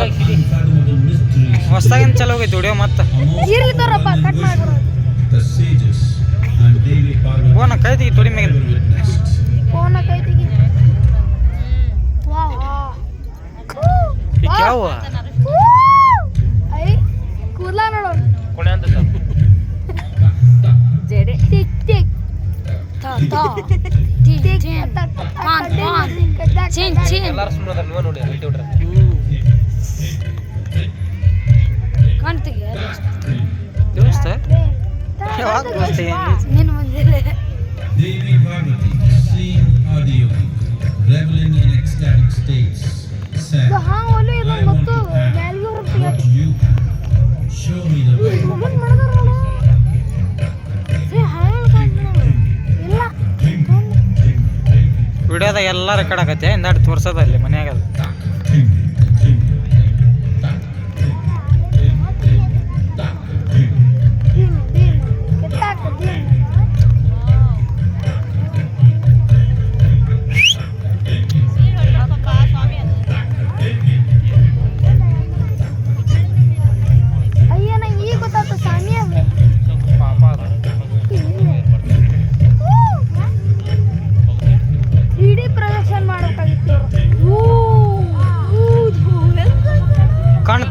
unfathomable mysteries ಹೊಸ್ದಾಗಿನ ಚಲೋ ಹೋಗೈತಿ video ಮತ್ತೆ ಇರ್ಲಿ ತೋರಪ್ಪ cut ಮಾಡ್ಬಿಡು the sages and Devi Parvati phone ಕೈ ತೆಗಿ ತೊಡಿ ಮ್ಯಾಗ ever witnessed. ಫೋನ್ ಕೈ ತೆಗಿ ವಾ ಈಗ ಯಾವ ಐ ಕೂದ್ಲ ನೋಡು ಕೊನೆ ಅಂತ ಜಡೆ ಟಿಕ್ ಟಿಕ್ ತ ತ ಟಿ ಟಿ ಪಾನ್ ಪಾನ್ ಚಿನ್ ಚಿನ್ ಎಲ್ಲಾರು ಸುಮ್ಮನೆ ನೀವ ನೋಡಿ ಅಲ್ಲಿ ಹೊಡ್ರಿ ಕಾಣ್ತಿಗೆ ದೋಸ್ತ ಯಾವಾಗ ದೋಸ್ತ reveling in ecstatic states, said, ಹಾ ಒಲೆ ಇದು I want ಮತ್ತು to have ಮ್ಯಾಲ್ಗೆ ಹೊರಟಿಗೆ what you have. Show me the way. ಮಾಡಿದಾರ ವಿಡಿಯೋದಾಗ ಎಲ್ಲ ರೆಕಾರ್ಡ್ ಆಗತ್ತೆ ಹಿಂದಾಡಿ ತೋರ್ಸೋದ ಅಲ್ಲಿ ಮನ್ಯಾಗ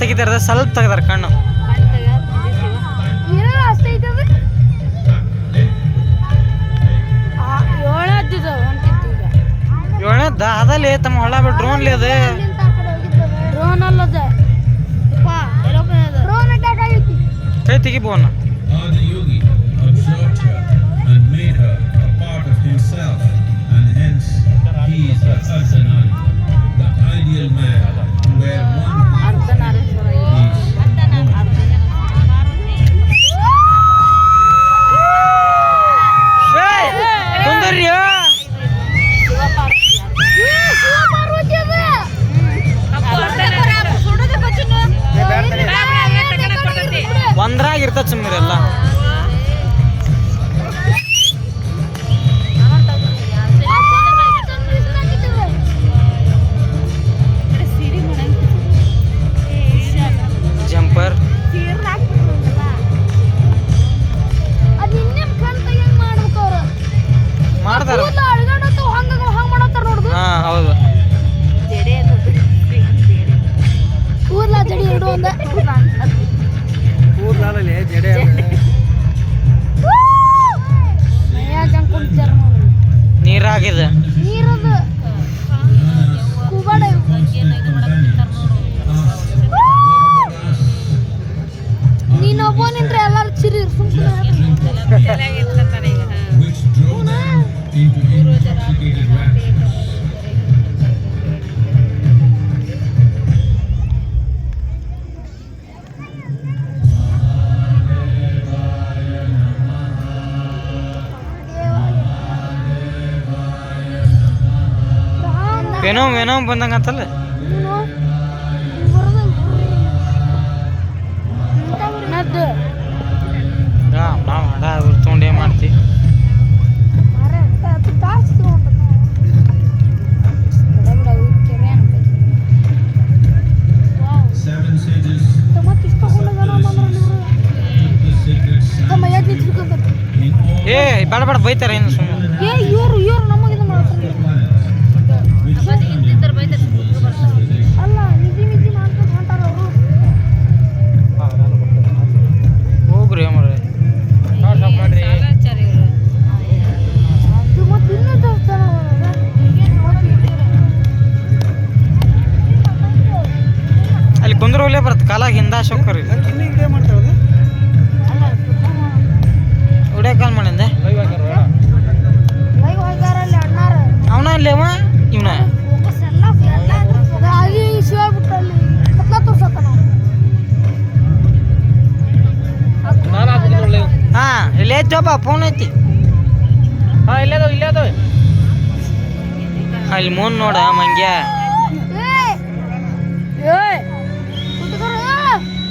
ತೆಗಿತಾರ ಸ್ವಲ್ಪ ತೆಗ್ದಾರ ಕಣ್ಣು. ಏಳದ? ಅದಲ್ಲಿ ತಮ್ಮ ಹೊಳ ಬಿಟ್ಟು ಹೋಗಿದ್ದವೆ ಡ್ರೋನ್ ಲೇ ಅದ. ಡ್ರೋನ್ ಅಲ್ಲದೆ. ಕೈ ತೆಗಿ ಸುಮ್ಮನೆ ಎಲ್ಲ. લાગે છે. ಏನೋ ಏನೋ ಬಂದಂಗ ಅಂತಲ್ಲ ನಾವು ಹಡ ಅದ್ರ ತೊಗೊಂಡು ಏನು ಮಾಡ್ತಿ? Seven sages. took the sacred sand in all ಏ ಬೇಡ ಬೇಡ ಬೈತಾರ ಏನು ಸುಮ್ಮನೆ ಏ ಇವರು ಇವ್ರು ಕಾಲಾಗ ಹಿಂದ ಶೋಕರಿ ವಿಡಿಯೋ ಕಾಲ್ ಮಾಡಿಂದೆ ಲೈವ್ ಹೋಗ್ಯಾರಲ್ಲಿ ಅಣ್ಣಾರ. ಅವನ ಅಲ್ಲೇವ ಇವನ? ಹಾ ಇಲ್ಲೇ ಐತಪ್ಪ ಫೋನ್ ಐತಿ. ಹಾ ಇಲ್ಲೇ ಅದಾವ ಇಲ್ಲೇ ಅದಾವ. ಅಲ್ಲಿ ಮುಂದ್ ನೋಡ ಮಂಗ್ಯ. ಏಯ್.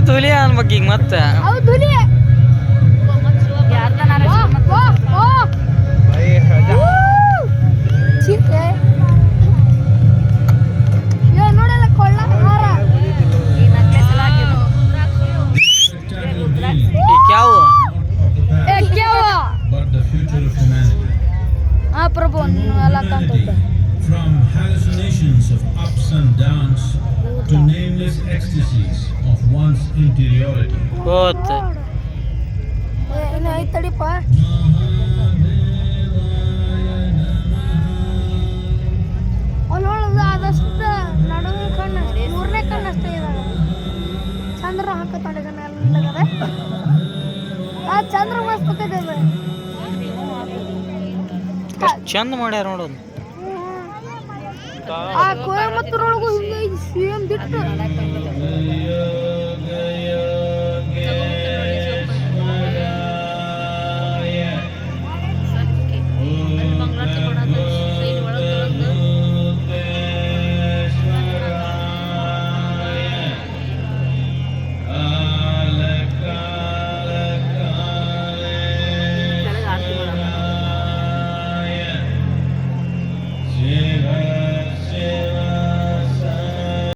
ಧೂಲಿ ಅವತ್ತು ಹುಲಿ ಅನ್ಬೇಕು ಈಗ ಮತ್ತೆ. ಹೌದು ಹುಲಿ. ವಾ, ವಾ, ವಾ. ಚಿಟ್ಟೆ from hallucinations of ups and downs to nameless ecstasies of one's interiority. What? ಕಣ್ಣು ಮೂರನೇ ಕಣ್ಣು ಅಷ್ಟೇ ಇದಾವೆ ಚಂದ್ರ ಹಾಕತ್ತಾಳೆ ಕಣ್ಣು ಎಲ್ಲಗದೆ ಆ ಚಂದ್ರ ಮಸ್ತ್ ಇದೆ ಚಂದ ಮಾಡ್ಯಾರ ನೋಡೋದು ಆ ಕೊಯಮತ್ತೂರೊಳಗೂ ಹಿಂಗೆ ಸೇಮ್ ಬಿಟ್ಟು